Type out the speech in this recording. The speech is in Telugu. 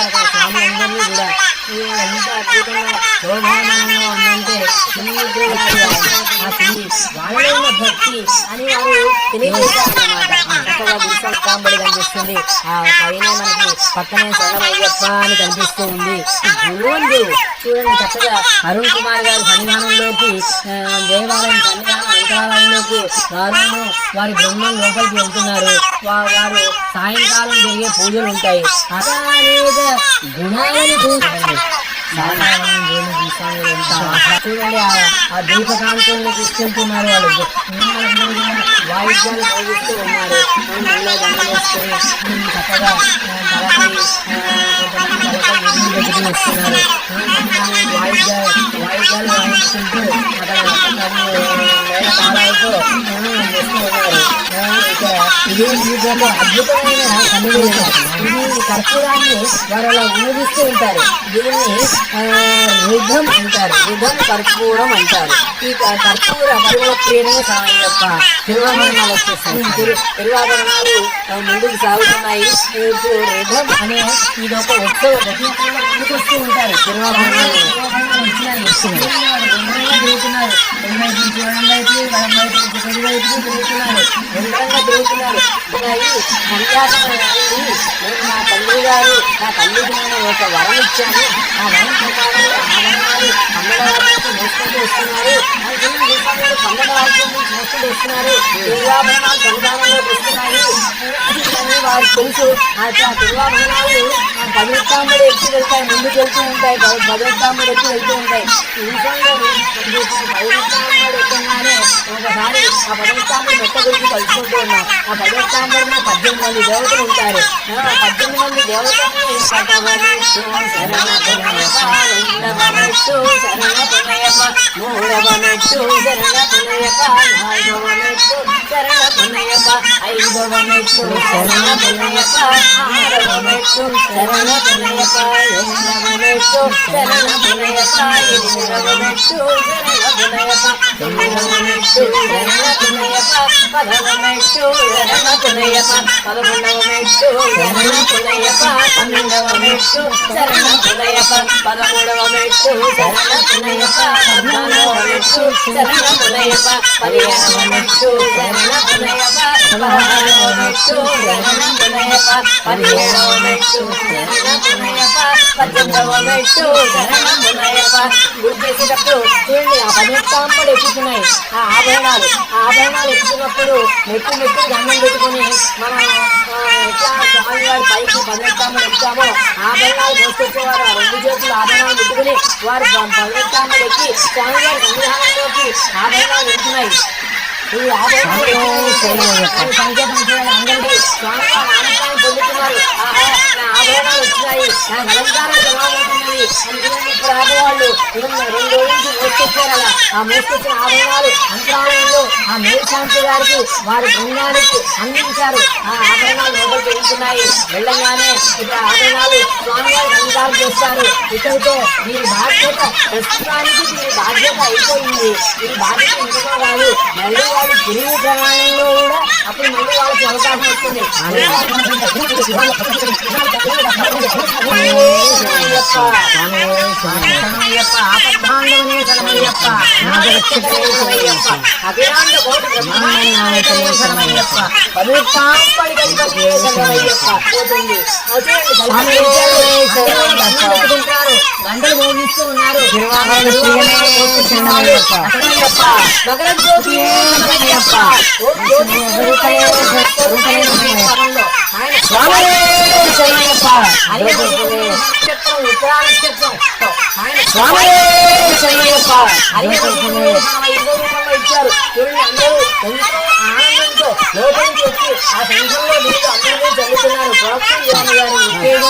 వచ్చాక స్వామి అందరినీ కూడా ఎంత అద్భుతంగా శోభామానంగా ఉందంటే వాళ్ళలో ఉన్న భక్తి అని వారు తెలియజేశారన్నమాట కనిపిస్తుంది ఆ పైన మనకి పక్కనే సరళమయ్యప్ప అని కనిపిస్తూ ఉంది గురువందు చూడండి చక్కగా అరుణ్ కుమార్ గారు సన్నిధానంలోకి దేవాలయం సన్నిధానం అంతరాలయంలోకి వారు వారి బృందం లోపలికి వెళ్తున్నారు వారు సాయంకాలం జరిగే పూజలు ఉంటాయి అనేక గుణాలను చూడండి. ఎంత చూడండి ఆ- ఆ దీపకాంతుల్ని తీసుకెళ్తున్నారు వాళ్ళు వాయిద్యాలు మోగిస్తూ ఉన్నారు మెల్ల దండ వేసుకొని చక్కగా తలపై వస్తున్నారు వాయిద్యాలు వాయిద్యాలు వాయించుకుంటూ అక్కడ ఇక్కడ అద్భుతమైన సన్నివేశం. ఇది కర్పూరాన్ని వారు అలా ఊగిస్తూ ఉంటారు. దీనిని యుద్ధం అంటారు. యుద్ధం కర్పూరం అంటారు. ఈ క- కర్పూర పరిమళ ప్రియమైన యొక్క తిరువాభరణాలు వచ్చేస్తాయి. తిరువాభరణాలు ముందుకు సాగుతున్నాయి. ఇప్పుడు అనే ఇది ఒక ఉత్సవ గతిలో తిరుగుతున్నారు ఎడమవైపు నుంచి ఎడం వైపు వైపు నుంచి కుడి తిరుగుతున్నారు నిరంతరంగా తిరుగుతున్నారు నేను నా తండ్రి గారు నా నేను ఒక వరం ఇచ్చాను ఆ వరం ప్రకారం ఆ అమ్మవారికి మోసుకుంటూ వస్తున్నారు అనుకున్న మోసుకుంటూ వస్తున్నారు వారికి తెలుసు. ఆ ఆ తిరువాభరణాలు ఆ ఎక్కి వెళ్తాయి. ముందుకు వెళ్తూ ఉంటాయి. పదివెత్తాంబడి ఎక్కువ వెళ్తూ ఉంటాయి. ఈ విషయంలో పదివెత్తాంబడి ఎక్కగానే ఒకసారి ఆ పదివెత్తాంబడి మెట్ట గురించి కలుసుకుంటూ ఉన్నాం. ఆ పదివెత్తాంబడిలో పద్దెనిమిది మంది దేవతలు ఉంటారు. ఆ పద్దెనిమిది మంది దేవతలు నాలుగవనెట్టు, శరణపునయప, శరణ శరణపునయప, ఆరవనెట్టు, శరణపునయప, ఎనిమిదవనెట్టు, శరణపునయప, ఎనిమిదవనెట్టు, పదమూడవ పదిహేనవ చూడండి ఆ పదిహెత్తాంబడి ఎక్కుతున్నాయి ఆ ఆభరణాలు ఆ ఆభరణాలు ఎక్కుతున్నప్పుడు మెట్టు మెట్టు దండం పెట్టుకుని మన పైకి పదిహెత్తాంబడి ఎక్కుతామో ఆభరణాలు మోసుకొచ్చేవారు ఆ రెండు చేతులు ఆభరణాలు పెట్టుకుని వారు పదిహెత్తాంబడి ఎక్కి స్వామివారి సన్నిధానంలోకి ఆభరణాలు ఎక్కుతున్నాయి ఈ ఆభరణాలు సంకేతం చేయాలి అందరికీ స్వామివారి ఆనందాన్ని పొందుతున్నారు ఆహా నా ఆభరణాలు వచ్చినాయి నా అలంకారం ఆడవాళ్ళు రెండు రెండు మోసుకొచ్చారు అలా ఆ మోసుకొచ్చిన ఆభరణాలు అంతరాలయంలో ఆ మేల్శాంతి గారికి వారి బృందానికి అందించారు ఆ ఆభరణాలు లోపలికి వెళ్తున్నాయి వెళ్ళగానే ఇక్కడ ఆభరణాలు స్వామివారి అలంకారం చేస్తారు ఇక్కడితో వీరి బాధ్యత ప్రస్తుతానికి వీరి బాధ్యత అయిపోయింది ఈ బాధ్యత ఇంకనో కాదు మళ్ళీ వాళ్ళు తిరిగి ప్రయాణంలో కూడా అప్పుడు మళ్ళీ అవకాశం వస్తుంది. అభిరాండ కోటి గణపతియే శరణమయ్యప్ప పోతుంది గంటలు మోగిస్తూ ఉన్నారు నక్షత్రం ఉత్తరా నక్షత్రం ఆయన స్వామి. ఇచ్చారు ఆనందంతో లోపలికి వచ్చి ఆ సంఘంలో ¿Por qué no?